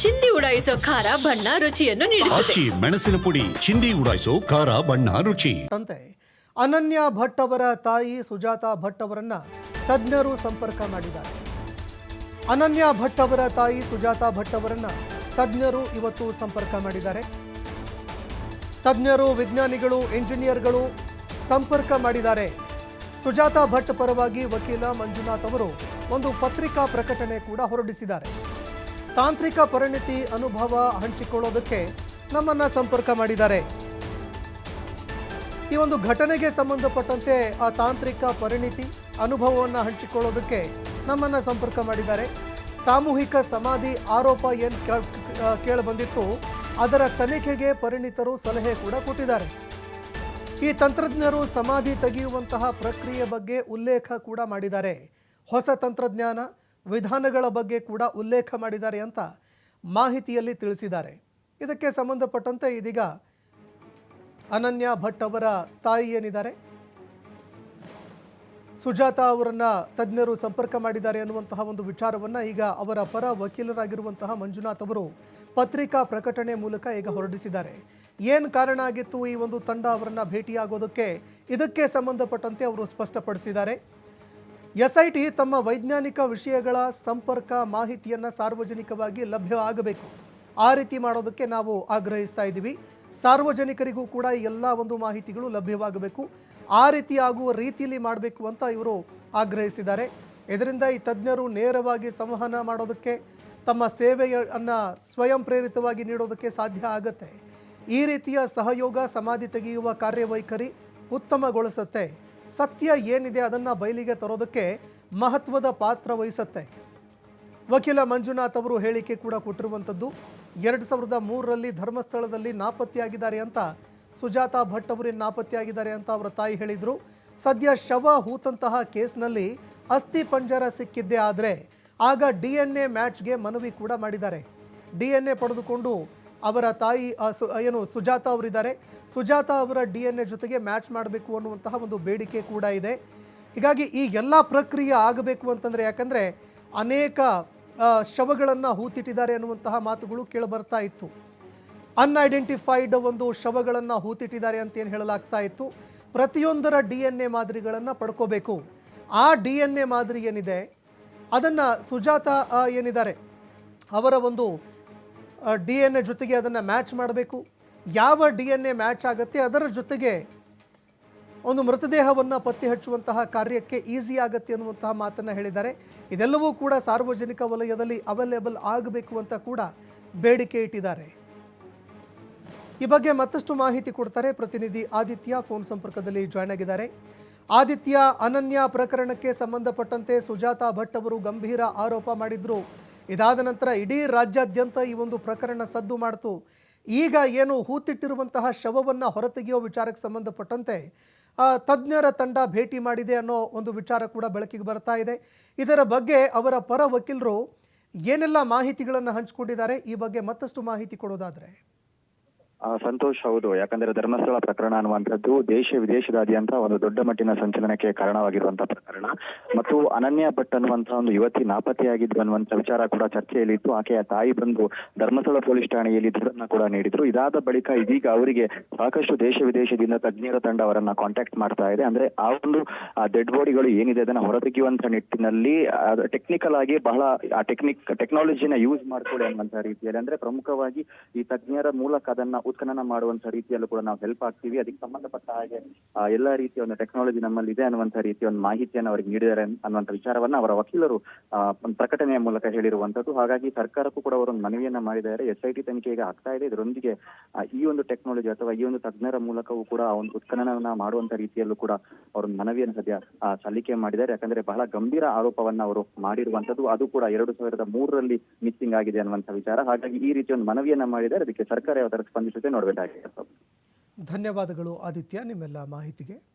ಚಿಂದಿ ಉಡಾಯಿಸೋ ಖಾರ ಬಣ್ಣ ರುಚಿಯನ್ನು ನೀಡುತ್ತದೆ. ಆಚಿ ಮೆಣಸಿನ ಪುಡಿ ಚಿಂದಿ ಉಡಾಯಿಸೋ ಖಾರ ಬಣ್ಣ ರುಚಿ. ತಂತೆ ಅನನ್ಯ ಭಟ್ ಅವರ ತಾಯಿ ಸುಜಾತಾ ಭಟ್ ಅವರನ್ನ ತಜ್ಞರು ಸಂಪರ್ಕ ಮಾಡಿದ್ದಾರೆ. ಅನನ್ಯ ಭಟ್ ಅವರ ತಾಯಿ ಸುಜಾತಾ ಭಟ್ ಅವರನ್ನ ತಜ್ಞರು ಇವತ್ತು ಸಂಪರ್ಕ ಮಾಡಿದ್ದಾರೆ. ತಜ್ಞರು ವಿಜ್ಞಾನಿಗಳು ಇಂಜಿನಿಯರ್ಗಳು ಸಂಪರ್ಕ ಮಾಡಿದ್ದಾರೆ. ಸುಜಾತಾ ಭಟ್ ಪರವಾಗಿ ವಕೀಲ ಮಂಜುನಾಥ್ ಅವರು ಒಂದು ಪತ್ರಿಕಾ ಪ್ರಕಟಣೆ ಕೂಡ ಹೊರಡಿಸಿದ್ದಾರೆ. ತಾಂತ್ರಿಕ ಪರಿಣಿತಿ ಅನುಭವ ಹಂಚಿಕೊಳ್ಳೋದಕ್ಕೆ ನಮ್ಮನ್ನ ಸಂಪರ್ಕ ಮಾಡಿದ್ದಾರೆ. ಈ ಒಂದು ಘಟನೆಗೆ ಸಂಬಂಧಪಟ್ಟಂತೆ ಆ ತಾಂತ್ರಿಕ ಪರಿಣಿತಿ ಅನುಭವವನ್ನು ಹಂಚಿಕೊಳ್ಳೋದಕ್ಕೆ ನಮ್ಮನ್ನ ಸಂಪರ್ಕ ಮಾಡಿದ್ದಾರೆ. ಸಾಮೂಹಿಕ ಸಮಾಧಿ ಆರೋಪ ಏನು ಕೇಳಿ ಬಂದಿತ್ತು, ಅದರ ತನಿಖೆಗೆ ಪರಿಣಿತರು ಸಲಹೆ ಕೂಡ ಕೊಟ್ಟಿದ್ದಾರೆ. ಈ ತಂತ್ರಜ್ಞರು ಸಮಾಧಿ ತೆಗೆಯುವಂತಹ ಪ್ರಕ್ರಿಯೆ ಬಗ್ಗೆ ಉಲ್ಲೇಖ ಕೂಡ ಮಾಡಿದ್ದಾರೆ. ಹೊಸ ತಂತ್ರಜ್ಞಾನ ವಿಧಾನಗಳ ಬಗ್ಗೆ ಕೂಡ ಉಲ್ಲೇಖ ಮಾಡಿದ್ದಾರೆ ಅಂತ ಮಾಹಿತಿಯಲ್ಲಿ ತಿಳಿಸಿದ್ದಾರೆ. ಇದಕ್ಕೆ ಸಂಬಂಧಪಟ್ಟಂತೆ ಇದೀಗ ಅನನ್ಯ ಭಟ್ ಅವರ ತಾಯಿ ಏನಿದ್ದಾರೆ? ಸುಜಾತಾ ಅವರನ್ನ ತಜ್ಞರು ಸಂಪರ್ಕ ಮಾಡಿದ್ದಾರೆ ಅನ್ನುವಂತಹ ಒಂದು ವಿಚಾರವನ್ನ ಈಗ ಅವರ ಪರ ವಕೀಲರಾಗಿರುವಂತಹ ಮಂಜುನಾಥ್ ಅವರು ಪತ್ರಿಕಾ ಪ್ರಕಟಣೆ ಮೂಲಕ ಈಗ ಹೊರಡಿಸಿದ್ದಾರೆ. ಏನು ಕಾರಣ ಆಗಿತ್ತು ಈ ಒಂದು ತಂಡ ಅವರನ್ನ ಭೇಟಿಯಾಗೋದಕ್ಕೆ? ಇದಕ್ಕೆ ಸಂಬಂಧಪಟ್ಟಂತೆ ಅವರು ಸ್ಪಷ್ಟಪಡಿಸಿದ್ದಾರೆ. ಎಸ್ಐಟಿ ತಮ್ಮ ವೈಜ್ಞಾನಿಕ ವಿಷಯಗಳ ಸಂಪರ್ಕ ಮಾಹಿತಿಯನ್ನು ಸಾರ್ವಜನಿಕವಾಗಿ ಲಭ್ಯವಾಗಬೇಕು. ಆ ರೀತಿ ಮಾಡೋದಕ್ಕೆ ನಾವು ಆಗ್ರಹಿಸ್ತಾ ಇದ್ದೀವಿ. ಸಾರ್ವಜನಿಕರಿಗೂ ಕೂಡ ಎಲ್ಲ ಒಂದು ಮಾಹಿತಿಗಳು ಲಭ್ಯವಾಗಬೇಕು. ಆ ರೀತಿ ಆಗುವ ರೀತಿಯಲ್ಲಿ ಮಾಡಬೇಕು ಅಂತ ಇವರು ಆಗ್ರಹಿಸಿದ್ದಾರೆ. ಇದರಿಂದ ಈ ತಜ್ಞರು ನೇರವಾಗಿ ಸಂವಹನ ಮಾಡೋದಕ್ಕೆ, ತಮ್ಮ ಸೇವೆಯನ್ನು ಸ್ವಯಂ ಪ್ರೇರಿತವಾಗಿ ನೀಡೋದಕ್ಕೆ ಸಾಧ್ಯ ಆಗುತ್ತೆ. ಈ ರೀತಿಯ ಸಹಯೋಗ, ಸಮಾಧಿ ತೆಗೆಯುವ ಕಾರ್ಯವೈಖರಿ ಉತ್ತಮಗೊಳಿಸುತ್ತೆ. ಸತ್ಯ ಏನಿದೆ ಅದನ್ನು ಬಯಲಿಗೆ ತರೋದಕ್ಕೆ ಮಹತ್ವದ ಪಾತ್ರ ವಹಿಸುತ್ತೆ. ವಕೀಲ ಮಂಜುನಾಥ್ ಅವರು ಹೇಳಿಕೆ ಕೂಡ ಕೊಟ್ಟಿರುವಂಥದ್ದು, ಎರಡು ಸಾವಿರದ ಮೂರರಲ್ಲಿ ಧರ್ಮಸ್ಥಳದಲ್ಲಿ ನಾಪತ್ತೆಯಾಗಿದ್ದಾರೆ ಅಂತ ಸುಜಾತಾ ಭಟ್ ಅವರೇ ನಾಪತ್ತೆಯಾಗಿದ್ದಾರೆ ಅಂತ ಅವರ ತಾಯಿ ಹೇಳಿದರು. ಸದ್ಯ ಶವ ಹೂತಂತಹ ಕೇಸ್ನಲ್ಲಿ ಅಸ್ಥಿ ಪಂಜರ ಸಿಕ್ಕಿದ್ದೇ ಆದರೆ, ಆಗ ಡಿ ಎನ್ ಎ ಮ್ಯಾಚ್ಗೆ ಮನವಿ ಕೂಡ ಮಾಡಿದ್ದಾರೆ. ಡಿ ಎನ್ ಎ ಪಡೆದುಕೊಂಡು ಅವರ ತಾಯಿ ಸು- ಏನು, ಸುಜಾತ ಅವರಿದ್ದಾರೆ. ಸುಜಾತ ಅವರ ಡಿ ಎನ್ ಎ ಜೊತೆಗೆ ಮ್ಯಾಚ್ ಮಾಡಬೇಕು ಅನ್ನುವಂತಹ ಒಂದು ಬೇಡಿಕೆ ಕೂಡ ಇದೆ. ಹೀಗಾಗಿ ಈ ಎಲ್ಲ ಪ್ರಕ್ರಿಯೆ ಆಗಬೇಕು ಅಂತಂದರೆ ಯಾಕಂದರೆ ಅನೇಕ ಶವಗಳನ್ನು ಹೂತಿಟ್ಟಿದ್ದಾರೆ ಅನ್ನುವಂತಹ ಮಾತುಗಳು ಕೇಳಿಬರ್ತಾ ಇತ್ತು. ಅನ್ಐಡೆಂಟಿಫೈಡ್ ಒಂದು ಶವಗಳನ್ನು ಹೂತಿಟ್ಟಿದ್ದಾರೆ ಅಂತ ಏನು ಹೇಳಲಾಗ್ತಾ ಇತ್ತು? ಪ್ರತಿಯೊಂದರ ಡಿ ಎನ್ ಎ ಮಾದರಿಗಳನ್ನು ಪಡ್ಕೋಬೇಕು. ಆ ಡಿ ಎನ್ ಎ ಮಾದರಿ ಏನಿದೆ? ಅದನ್ನು ಸುಜಾತ ಏನಿದ್ದಾರೆ? ಅವರ ಒಂದು ಡಿ ಎನ್ ಎ ಜೊತೆಗೆ ಅದನ್ನು ಮ್ಯಾಚ್ ಮಾಡಬೇಕು. ಯಾವ ಡಿ ಎನ್ ಎ ಮ್ಯಾಚ್ ಆಗುತ್ತೆ ಅದರ ಜೊತೆಗೆ ಒಂದು ಮೃತದೇಹವನ್ನು ಪತ್ತೆ ಹಚ್ಚುವಂತಹ ಕಾರ್ಯಕ್ಕೆ ಈಸಿ ಆಗುತ್ತೆ ಅನ್ನುವಂತಹ ಮಾತನ್ನು ಹೇಳಿದ್ದಾರೆ. ಇದೆಲ್ಲವೂ ಕೂಡ ಸಾರ್ವಜನಿಕ ವಲಯದಲ್ಲಿ ಅವೈಲೇಬಲ್ ಆಗಬೇಕು ಅಂತ ಕೂಡ ಬೇಡಿಕೆ ಇಟ್ಟಿದ್ದಾರೆ. ಈ ಬಗ್ಗೆ ಮತ್ತಷ್ಟು ಮಾಹಿತಿ ಕೊಡ್ತಾರೆ ಪ್ರತಿನಿಧಿ ಆದಿತ್ಯ, ಫೋನ್ ಸಂಪರ್ಕದಲ್ಲಿ ಜಾಯ್ನ್ ಆಗಿದ್ದಾರೆ. ಆದಿತ್ಯ ಅನನ್ಯ ಪ್ರಕರಣಕ್ಕೆ ಸಂಬಂಧಪಟ್ಟಂತೆ ಸುಜಾತಾ ಭಟ್ ಅವರು ಗಂಭೀರ ಆರೋಪ ಮಾಡಿದ್ರು. ಇದಾದ ನಂತರ ಇಡೀ ರಾಜ್ಯಾದ್ಯಂತ ಈ ಒಂದು ಪ್ರಕರಣ ಸದ್ದು ಮಾಡ್ತು. ಈಗ ಏನು ಹೂತಿಟ್ಟಿರುವಂತಹ ಶವವನ್ನು ಹೊರತೆಗೆಯೋ ವಿಚಾರಕ್ಕೆ ಸಂಬಂಧಪಟ್ಟಂತೆ ತಜ್ಞರ ತಂಡ ಭೇಟಿ ಮಾಡಿದೆ ಅನ್ನೋ ಒಂದು ವಿಚಾರ ಕೂಡ ಬೆಳಕಿಗೆ ಬರ್ತಾ ಇದೆ. ಇದರ ಬಗ್ಗೆ ಅವರ ಪರ ವಕೀಲರು ಏನೆಲ್ಲ ಮಾಹಿತಿಗಳನ್ನು ಹಂಚಿಕೊಂಡಿದ್ದಾರೆ, ಈ ಬಗ್ಗೆ ಮತ್ತಷ್ಟು ಮಾಹಿತಿ ಕೊಡೋದಾದ್ರೆ. ಸಂತೋಷ್ ಹೌದು. ಯಾಕಂದ್ರೆ ಧರ್ಮಸ್ಥಳ ಪ್ರಕರಣ ಅನ್ನುವಂಥದ್ದು ದೇಶ ವಿದೇಶದಾದ್ಯಂತ ಒಂದು ದೊಡ್ಡ ಮಟ್ಟಿನ ಸಂಚಲನಕ್ಕೆ ಕಾರಣವಾಗಿರುವಂತಹ ಪ್ರಕರಣ. ಮತ್ತು ಅನನ್ಯ ಭಟ್ ಅನ್ನುವಂತಹ ಒಂದು ಯುವತಿ ನಾಪತ್ತೆಯಾಗಿದ್ದು ಅನ್ನುವಂಥ ವಿಚಾರ ಕೂಡ ಚರ್ಚೆಯಲ್ಲಿತ್ತು. ಆಕೆಯ ತಾಯಿ ಬಂದು ಧರ್ಮಸ್ಥಳ ಪೊಲೀಸ್ ಠಾಣೆಯಲ್ಲಿ ದೂರನ್ನ ಕೂಡ ನೀಡಿದ್ರು. ಇದಾದ ಬಳಿಕ ಇದೀಗ ಅವರಿಗೆ ಸಾಕಷ್ಟು ದೇಶ ವಿದೇಶದಿಂದ ತಜ್ಞರ ತಂಡ ಅವರನ್ನ ಕಾಂಟ್ಯಾಕ್ಟ್ ಮಾಡ್ತಾ ಇದೆ. ಅಂದ್ರೆ ಆ ಒಂದು ಡೆಡ್ ಬಾಡಿಗಳು ಏನಿದೆ ಅದನ್ನ ಹೊರತೆಗೆಯುವಂತ ನಿಟ್ಟಿನಲ್ಲಿ ಟೆಕ್ನಿಕಲ್ ಆಗಿ ಬಹಳ, ಆ ಟೆಕ್ನಿಕ್ ಟೆಕ್ನಾಲಜಿನ ಯೂಸ್ ಮಾಡ್ಕೊಳ್ಳಿ ಅನ್ನುವಂತ ರೀತಿಯಲ್ಲಿ. ಅಂದ್ರೆ ಪ್ರಮುಖವಾಗಿ ಈ ತಜ್ಞರ ಮೂಲಕ ಅದನ್ನ ಉತ್ಖನನ ಮಾಡುವಂತ ರೀತಿಯಲ್ಲೂ ಕೂಡ ನಾವು ಹೆಲ್ಪ್ ಆಗ್ತೀವಿ. ಅದಕ್ಕೆ ಸಂಬಂಧಪಟ್ಟ ಹಾಗೆ ಎಲ್ಲಾ ರೀತಿಯ ಒಂದು ಟೆಕ್ನಾಲಜಿ ನಮ್ಮಲ್ಲಿ ಇದೆ ಅನ್ನುವಂತ ರೀತಿಯ ಒಂದು ಮಾಹಿತಿಯನ್ನು ಅವರಿಗೆ ನೀಡಿದ್ದಾರೆ ಅನ್- ಅನ್ನುವಂತ ವಿಚಾರವನ್ನ ಅವರ ವಕೀಲರು ಪ್ರಕಟಣೆಯ ಮೂಲಕ ಹೇಳಿರುವಂತದ್ದು ಹಾಗಾಗಿ ಸರ್ಕಾರಕ್ಕೂ ಕೂಡ ಅವರು ಒಂದು ಮನವಿಯನ್ನ ಮಾಡಿದ್ದಾರೆ. ಎಸ್ ಐ ಟಿ ತನಿಖೆ ಆಗ್ತಾ ಇದೆ. ಇದರೊಂದಿಗೆ ಈ ಒಂದು ಟೆಕ್ನಾಲಜಿ ಅಥವಾ ಈ ಒಂದು ತಜ್ಞರ ಮೂಲಕವೂ ಕೂಡ ಒಂದು ಉತ್ಖನನ ಮಾಡುವಂತ ರೀತಿಯಲ್ಲೂ ಕೂಡ ಅವರು ಮನವಿಯನ್ನು ಸದ್ಯ ಸಲ್ಲಿಕೆ ಮಾಡಿದ್ದಾರೆ. ಯಾಕಂದ್ರೆ ಬಹಳ ಗಂಭೀರ ಆರೋಪವನ್ನ ಅವರು ಮಾಡಿರುವಂತದ್ದು ಅದು ಕೂಡ ಎರಡು ಸಾವಿರದ ಮೂರರಲ್ಲಿ ಮಿಸ್ಸಿಂಗ್ ಆಗಿದೆ ಅನ್ನುವಂತ ವಿಚಾರ. ಹಾಗಾಗಿ ಈ ರೀತಿ ಒಂದು ಮನವಿಯನ್ನ ಮಾಡಿದ್ದಾರೆ. ಅದಕ್ಕೆ ಸರ್ಕಾರ ಯಾವ ತರ ಸ್ಪಂದಿಸುತ್ತೆ ನೋಡ್ಬೇಕಾಗಿದೆ ಧನ್ಯವಾದಗಳು ಆದಿತ್ಯ ನಿಮ್ಮೆಲ್ಲ ಮಾಹಿತಿಗೆ.